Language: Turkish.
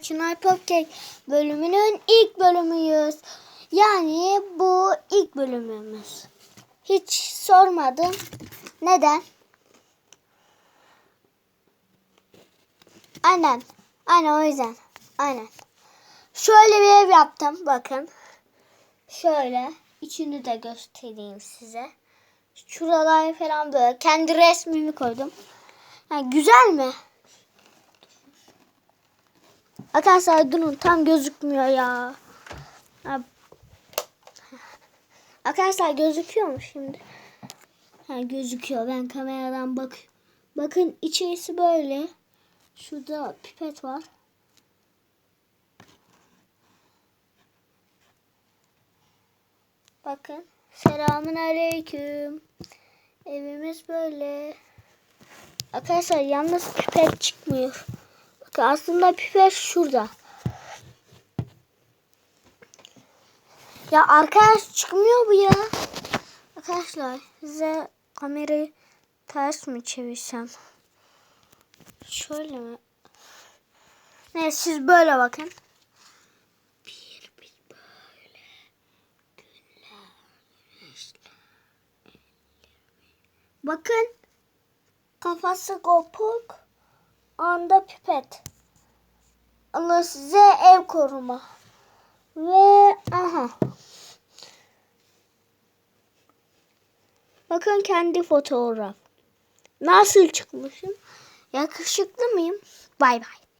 Çınar Popcake bölümünün ilk bölümüyüz. Yani bu ilk bölümümüz. Hiç sormadım. Neden? Aynen. Aynen o yüzden. Aynen. Şöyle bir ev yaptım. Bakın. Şöyle. içini de göstereyim size. Şuralar falan böyle. Kendi resmimi koydum. Yani güzel mi? Arkadaşlar durun tam gözükmüyor ya. Arkadaşlar gözüküyor mu şimdi? Ha, gözüküyor. Ben kameradan bak. Bakın içerisi böyle. Şurada pipet var. Bakın. Selamun aleyküm. Evimiz böyle. Arkadaşlar yalnız pipet çıkmıyor. Bakın aslında pipet şurada. Ya arkadaş çıkmıyor bu ya. Arkadaşlar size kamerayı ters mi çevirsem? Şöyle mi? Ne siz böyle bakın. Bir bir böyle. Bakın kafası kopuk anda pipet. Ama size ev koruma. Ve aha. Bakın kendi fotoğraf. Nasıl çıkmışım? Yakışıklı mıyım? Bay bay.